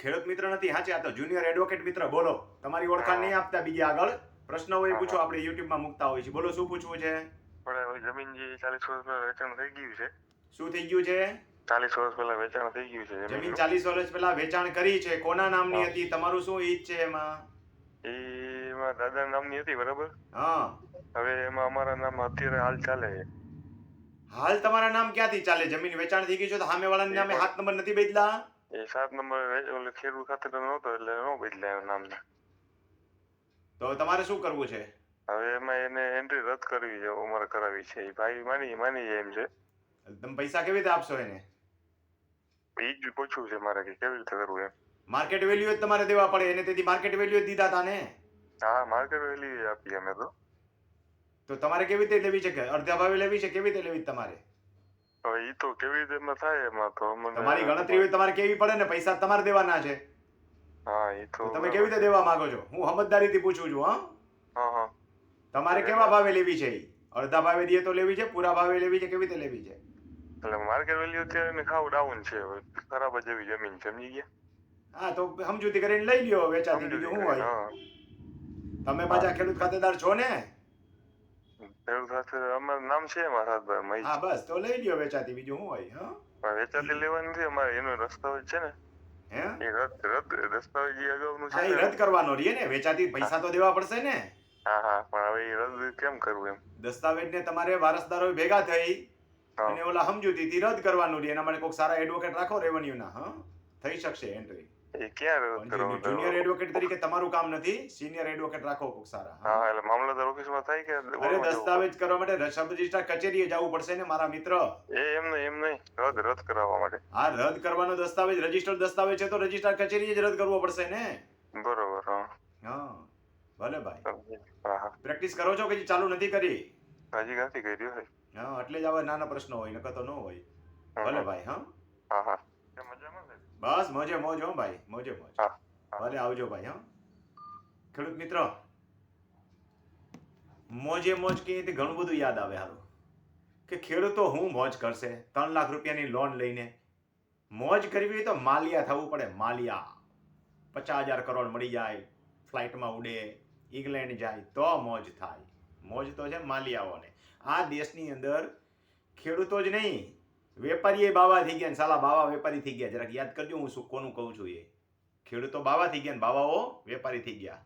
ખેડૂત મિત્ર નથી હાચે આ તો જુનિયર એડવોકેટ મિત્ર બોલો. તમારી ઓળખાણ નહીં આપતા બીજી આગળ. પ્રશ્ન હોય પૂછો આપણે યુટ્યુબમાં મૂકતા હોય છે. બોલો શું પૂછવું છે? જમીન જે ચાલીસ વર્ષ પહેલા વેચાણ થઈ ગયું છે. શું થઈ ગયું છે? ચાલીસ વર્ષ પહેલા વેચાણ થઈ ગયું છે જમીન ચાલીસ વર્ષ પહેલા વેચાણ કરી છે. કોના નામની હતી? તમારું શું ઈજ છે એમાં? એમાં દાદા નામની હતી બરાબર? હા. હવે એમાં અમારા નામ અત્યારે હાલ ચાલે છે. હાલ તમારા નામ ક્યાંથી ચાલે? જમીન વેચાણ થઈ ગઈ છે તો સામે વાળા નામે હાથ નંબર નથી બદલા? એ સાત નંબર ઓલે ખેડૂત ખાતે નહોતો એટલે નો બદલાય નામને તો તમારે શું કરવું છે હવે એમાં એને એન્ટ્રી રદ કરવી છે ઉમર કરાવી છે એ ભાઈ માની માની જાય એમ છે તમે પૈસા કેવી રીતે આપશો એને એ જ પૂછવું છે મારે કે કેવી રીતે કરવું એમ માર્કેટ વેલ્યુ જ તમારે દેવા પડે એને તેથી માર્કેટ વેલ્યુ જ દીધા હતા ને હા માર્કેટ વેલ્યુ આપી અમે તો તો તમારે કેવી રીતે લેવી છે કે અડધા ભાવે લેવી છે કેવી રીતે લેવી તમારે હવે એ તો કેવી રીતે એમાં થાય એમાં તો અમને તમારી ગણતરી હોય તમારે કેવી પડે ને પૈસા તમારે દેવાના છે. હા એ તો તમે કેવી રીતે દેવા માંગો છો? હું સમજદારીથી પૂછું છું હા? હા હા. તમારે કેવા ભાવે લેવી છે ઈ? અડધા ભાવે દઈએ તો લેવી છે પૂરા ભાવે લેવી છે કેવી રીતે લેવી છે? એટલે માર્કેટ વેલ્યુ અત્યારે ખાવ ડાઉન છે ખરાબ જ એવી જમીન સમજી ગયા? હા તો સમજૂતી કરીને લઈ લ્યો વેચાતી બીજું શું હોય. તમે પાછા ખેડૂત ખાતેદાર છો ને? ખેડૂત સાથે અમારું નામ છે સાતભાઈ મહી. હા બસ. તો લઈ લ્યો વેચાતી બીજું શું હોય હા? પણ વેચાતી લેવાની નથી અમારે એનો રસ્તો છે ને. હે? એ રદ રદ દસ્તાવેજ અગાઉનું છે એ રદ કરવાનો રહીએ ને. વેચાતી પૈસા તો દેવા પડશે ને. હા હા પણ હવે એ રદ કેમ કરવું એમ? દસ્તાવેજ ને તમારે વારસદારો ભેગા થઈ અને ઓલા સમજૂતીથી રદ કરવાનું રહે એના માટે કોઈક સારા એડવોકેટ રાખો રેવન્યુના હા? થઈ શકશે એન્ટ્રી એ ક્યાં કરવાનું જુનિયર એડવોકેટ તરીકે તમારું કામ નથી સિનિયર એડવોકેટ રાખો કોઈક સારા હા. હા? એટલે મામલતદાર ઓફિસમાં થાય કે અરે દસ્તાવેજ કરવા માટે સબ રજિસ્ટ્રાર કચેરીએ જવું પડશે ને મારા મિત્ર? એ એમ નહીં એમ નહીં. રદ રદ કરાવવા માટે. આ રદ કરવાનો દસ્તાવેજ રજિસ્ટર્ડ દસ્તાવેજ છે તો રજિસ્ટ્રાર કચેરીએ જ રદ કરવો પડશે ને? બરોબર હા. ભલે ભાઈ. પ્રેક્ટિસ કરો છો કે ચાલુ નથી કરી? હજી નથી કર્યું હા એટલે જ આવા નાના પ્રશ્નો હોય નકર તો ન હોય. ભલે ભાઈ હા. હા હા. બસ મોજે મોજ હો ભાઈ મોજે મોજ. ભલે આવજો ભાઈ હા. ખેડૂત મિત્રો મોજે મોજ તો ઘણું બધું યાદ આવે હારું. કે ખેડૂતો હું મોજ કરશે? ત્રણ લાખ રૂપિયાની લોન લઈને મોજ કરવી હોય તો માલિયા થવું પડે માલિયા. પચાસ હજાર કરોડ મળી જાય ફ્લાઇટમાં ઉડે ઇંગ્લેન્ડ જાય તો મોજ થાય. મોજ તો છે માલિયાઓને. આ દેશની અંદર ખેડૂતો જ નહીં વેપારીએ બાવા થઈ ગયા ને સાલા બાવા વેપારી થઈ ગયા. જરાક યાદ કરજો હું શું કોનું કહું છું એ. ખેડૂતો બાવા થઈ ગયા ને બાવાઓ વેપારી થઈ ગયા.